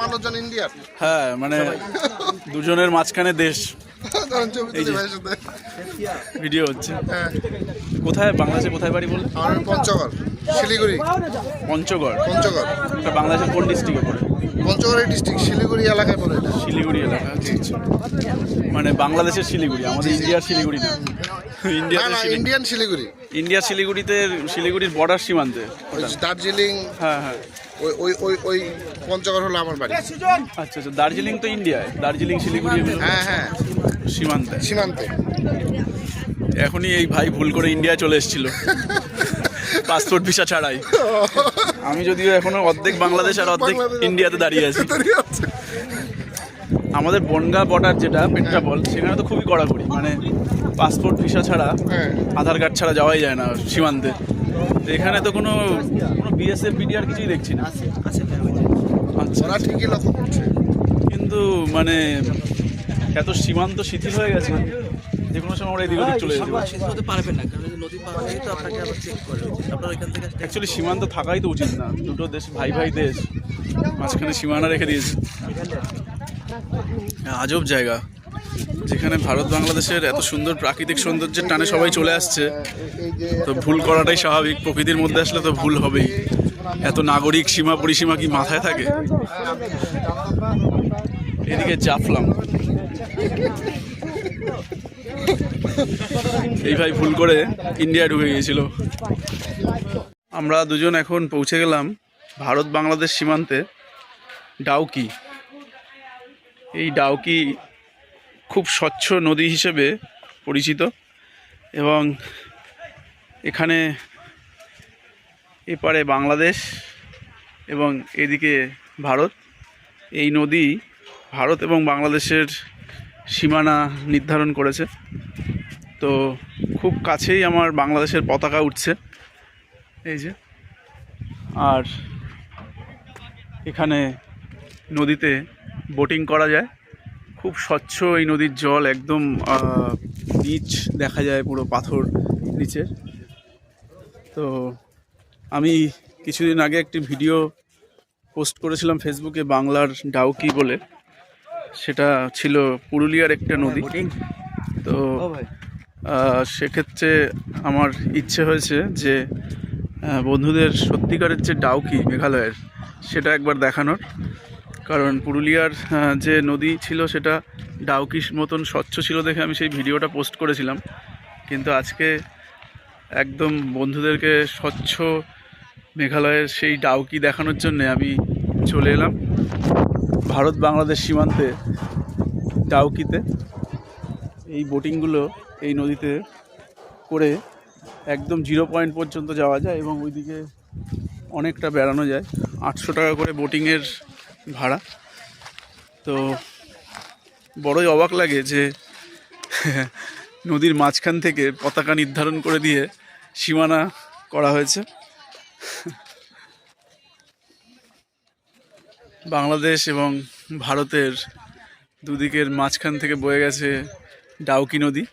মানুষজন ইন্ডিয়ার। হ্যাঁ মানে দুজনের মাঝখানে দেশ। ভিডিও হচ্ছে। হ্যাঁ। কোথায়? বাংলাদেশে কোথায় বাড়ি বললে? আমার পঞ্চগড় শিলিগুড়ি। পঞ্চগড়? পঞ্চগড়। বাংলাদেশের কোন ডিস্ট্রিক্টে পড়ে? পঞ্চগড়ের ডিস্ট্রিক্ট শিলিগুড়ি এলাকায় পড়ে এটা। শিলিগুড়ি এলাকা আচ্ছা আচ্ছা। মানে বাংলাদেশের শিলিগুড়ি আমাদের ইন্ডিয়ার শিলিগুড়ি না? ইন্ডিয়ান শিলিগুড়ি। ইন্ডিয়ার শিলিগুড়িতে শিলিগুড়ির বর্ডার সীমান্তে। দার্জিলিং। হ্যাঁ হ্যাঁ। ওই ওই ওই ওই পঞ্চগড় হলো আমার বাড়ি। আচ্ছা আচ্ছা দার্জিলিং তো ইন্ডিয়ায়। দার্জিলিং শিলিগুড়ি হ্যাঁ হ্যাঁ। সীমান্তে। সীমান্তে। এখনই এই ভাই ভুল করে ইন্ডিয়া চলে এসেছিল। পাসপোর্ট ভিসা ছাড়াই। আমি যদিও এখনও অর্ধেক বাংলাদেশ আর অর্ধেক ইন্ডিয়াতে দাঁড়িয়ে আছে। আমাদের বনগা বর্ডার যেটা পেট্রাপল সেখানে তো খুবই কড়াকড়ি মানে পাসপোর্ট ভিসা ছাড়া হ্যাঁ আধার কার্ড ছাড়া যাওয়াই যায় না সীমান্তে। তো এখানে তো কোনো কোনো বিএসএফ বিডিআর কিছুই দেখছি না। আচ্ছা। ওরা ঠিকই লক্ষ্য করছে। কিন্তু মানে এত সীমান্ত শিথিল হয়ে গেছে যে কোনো সময় আমরা এদিক ওদিক চলে যেতে পারবেন না কারণ নদী পার হয়ে তো আপনাকে আবার চেক করে আপনার ওইখান থেকে অ্যাকচুয়ালি সীমান্ত থাকাই তো উচিত না। দুটো দেশ ভাই ভাই দেশ মাঝখানে সীমানা রেখে দিয়েছে। আজব জায়গা। যেখানে ভারত বাংলাদেশের এত সুন্দর প্রাকৃতিক সৌন্দর্যের টানে সবাই চলে আসছে, তো ভুল করাটাই স্বাভাবিক। প্রকৃতির মধ্যে আসলে তো ভুল হবেই। এত নাগরিক সীমা পরিসীমা কি মাথায় থাকে? এদিকে জাফলাম। এই ভাই ভুল করে ইন্ডিয়া ঢুকে গিয়েছিল। আমরা দুজন এখন পৌঁছে গেলাম ভারত বাংলাদেশ সীমান্তে। ডাউকি। এই ডাউকি খুব স্বচ্ছ নদী হিসেবে পরিচিত এবং এখানে এপারে বাংলাদেশ এবং এদিকে ভারত। এই নদী ভারত এবং বাংলাদেশের সীমানা নির্ধারণ করেছে। তো খুব কাছেই আমার বাংলাদেশের পতাকা উঠছে। এই যে। আর এখানে নদীতে বোটিং করা যায়। খুব স্বচ্ছ এই নদীর জল একদম নিচ দেখা যায় পুরো পাথর নিচের তো আমি কিছুদিন আগে একটি ভিডিও পোস্ট করেছিলাম ফেসবুকে বাংলার ডাউকি বলে। সেটা ছিল পুরুলিয়ার একটা নদী। তো সেক্ষেত্রে আমার ইচ্ছে হয়েছে যে বন্ধুদের সত্যিকারের যে ডাউকি মেঘালয়ের সেটা একবার দেখানোর। কারণ পুরুলিয়ার যে নদী ছিল সেটা ডাউকির মতন স্বচ্ছ ছিল দেখে আমি সেই ভিডিওটা পোস্ট করেছিলাম। কিন্তু আজকে একদম বন্ধুদেরকে স্বচ্ছ মেঘালয়ের সেই ডাউকি দেখানোর জন্যে আমি চলে এলাম ভারত বাংলাদেশ সীমান্তে ডাউকিতে। এই বোটিংগুলো এই নদীতে করে একদম জিরো পয়েন্ট পর্যন্ত যাওয়া যায় এবং ওইদিকে অনেকটা বেড়ানো যায়। আটশো টাকা করে বোটিংয়ের ভাড়া। তো বড়ই অবাক লাগে যে নদীর মাঝখান থেকে পতাকা নির্ধারণ করে দিয়ে সীমানা করা হয়েছে। বাংলাদেশ এবং ভারতের দুদিকের মাঝখান থেকে বয়ে গেছে ডাউকি নদী।